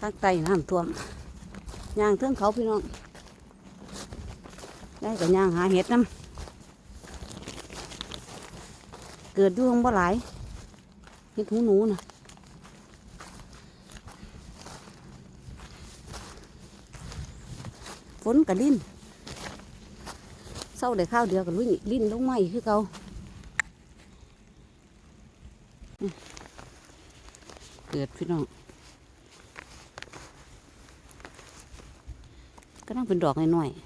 ทางใต้น้ำท่วมย่างเทิงเขาพี่น้อง ได้กับย่างหาเห็ดน้ำเกิดยุ่งบ่หลายเห็ดหูหนูนะฝนกับลิ้นเศร้าได้ข้าวเดียวกับลุยลิ้นลงมาอีกคือเก่าเกิดพี่น้อง ก็ต้องเป็นดอกน้อยๆ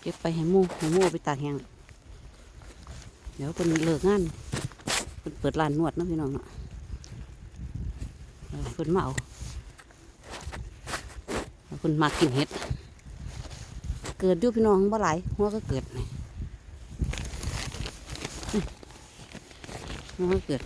เก็บไปให้มูให้มูเอาไปตากแห้งเดี๋ยวเป็นเลิกงานเป็นเปิดร้านนวดนะพี่น้องเนาะเออเป็นมาเอาเป็นมากินเห็ด เกิดอยู่พี่น้องบ่หลายหัวก็เกิดหัวก็เกิด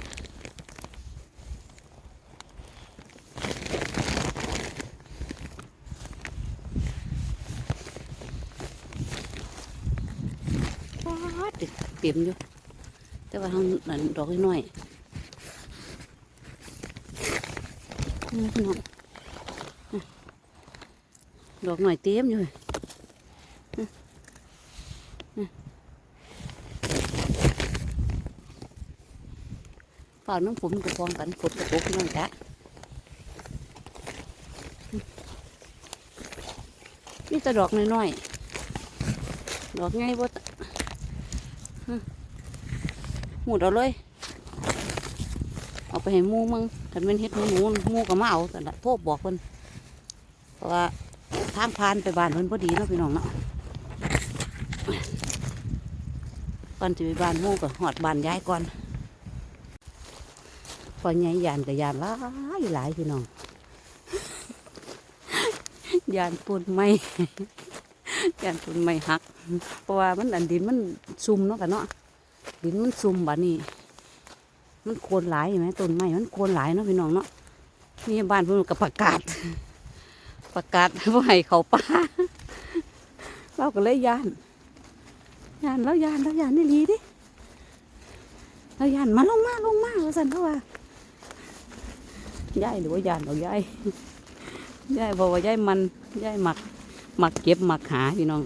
ป๊าดเต็มอยู่ แต่ว่าทางนั้นดอกน้อยนี่พี่น้องดอกหน่อยเต็มอยู่นี่นี่ฝ่าน้ำฝนกับฟองกันฝนกับตกพี่น้องจ้ะนี่แต่ดอกน้อยๆ ดอกไงบ่ หมุดเอาเลย เอาไปให้มูมึงถ้าเป็นเฮ็ดหมูหนูหมูก็มาเอาแต่ละโทษบอกเพิ่นเพราะว่าทางผ่านไปบ้านเพิ่นพอดีเนาะพี่น้องเนาะก่อนจะไปบ้านมูก็หอดบ้านย้ายก่อนพอใหญ่ยานกับยานหลายหลายพี่น้องยานปูนไม่ยานปูนไม่หัก เพราะว่ามันอันดินมันซุ่มเนาะกันเนาะ ดินมันซุ่มบานี่มันโคนหลายเห็นไหมต้นไม้มันโคนหลายเนาะพี่น้องเนาะนี่บ้านเพิ่นกับประกาศ ประกาศว่าให้เขาป่าเราก็เลยยานยานแล้วยานแล้วยานนี่ลีดิแล้วยานมาลงมาลงมาว่าสันเขาว่ายายหรือว่ายานเอยายยายบอกว่ายายมันยายหมักหมักเก็บหมักหาพี่น้อง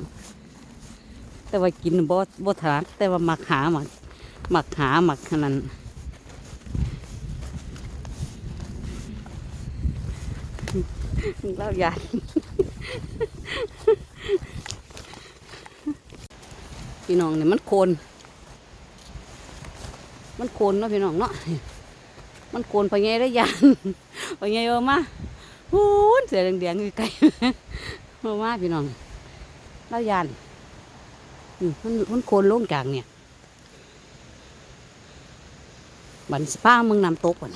แต่ว่ากินบ่บ่ถนัดแต่ว่าหมักหาหมักหมักหาหมักขนาดนั้นเล่าอยานพี่น้องเนี่ยมันโคน มันโคนเนาะพี่น้องเนาะ มันโคนพะไงได้ยานพะไงเอามาหูนเสียแดงๆอยู่ไกลเอามาพี่น้องเล่ายาน มันมันโคนลงกลางเนี่ยบันสป้ามึงนำตกก่อน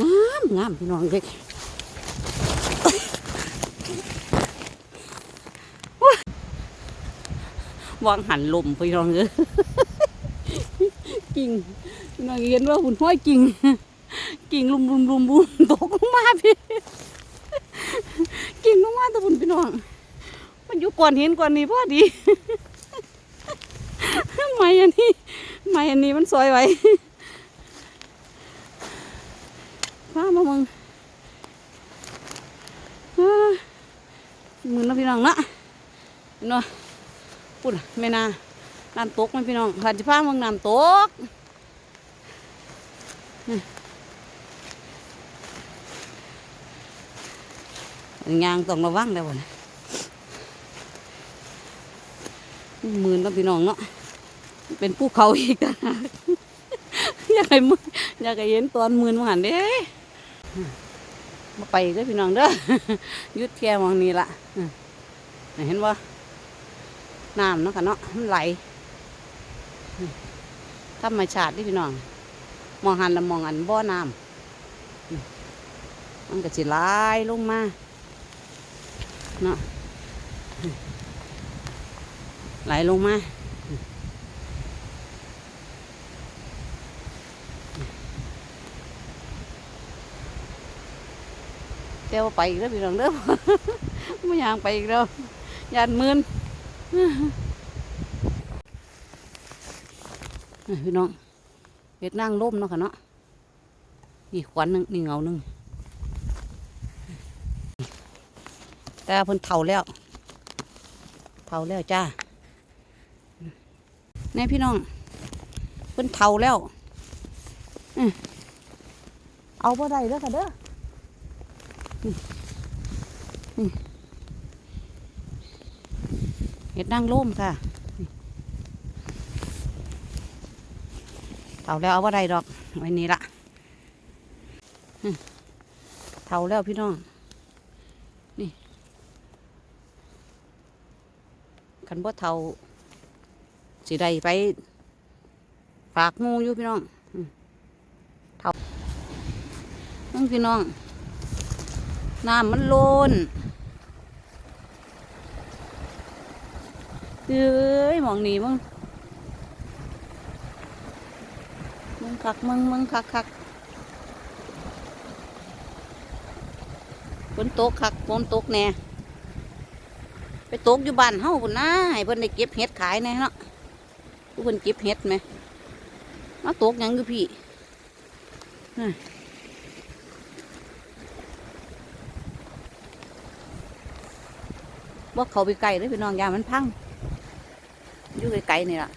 งามงามพี่น้องเด็กวางหันลมพี่น้องเอ้ยกิ่งน้องเห็นว่าหุ่นห้อยกิ่งกิ่งลุมลุมลุมลุมตกลงมาพี่กิ่งลงมาแตะบุญพี่น้อง มันอยู่ก่อนเห็นก่อนนี้พอดี ไม่อันนี้ไม่อันนี้มันซอยไว้พามามึงมือนาะพี่น้องนะเนาะพูดไม่นาน้ำตกไหมพี่น้องขันจะพามึงน้ำตกยางต้องระวังแล้วบ่เนี่ย หมื่นแล้วพี่น้องเนาะเป็นภูเขาอีกต่างหากอยากให้มืออยากให้เห็นตอนหมื่นมาหันเด้มาไปเด้อพี่น้องเด้อยุดแค่มองนี้ละเห็นว่าน้ำเนาะค่ะเนาะมันไหลธรรมชาติเด้อพี่น้อง มองหันแล้วมองอันบ่อน้ำมันก็สิไหลลงมาเนาะ ไหลลงมาเดี๋ยวไปอีกแล้วพี่น้องเด้อไม่อยางไปอีกแล้วยานมืนพี่น้องเห็ดนางร่มเนาะค่ะเนาะนี่ขวัญหนึ่งนี่เงาหนึ่งแต่เพิ่นเฒ่าแล้วเฒ่าแล้วจ้า แน่พี่น้องเพิ่นเฒ่าแล้วอื้อเอาบ่ได้เด้อค่ะเด้อเห็ดนางร่มค่ะเท่าแล้วเอาว่าใดดอกไว้นี่ละเท่าแล้วพี่น้องนี่คันบ่เท่า สิได้ไปฝากงูอยู่พี่น้องเท่าน้องพี่น้อง น้ำมันโลนเอ้ยมองนี่มึงมึงคักมึงมึงคักคักฝนตกคักฝนตกแน่ไปตกอยู่บ้านเฮาพุ่นนะให้เพิ่นได้เก็บเห็ดขายแน่เนาะ ผู้เพิ่นเก็บเห็ดไหมมาตกยังอยู่พี่ว่าเขาไปไกลเลยพี่น้องยามันพังอยู่ไกลๆนี่ล่ะ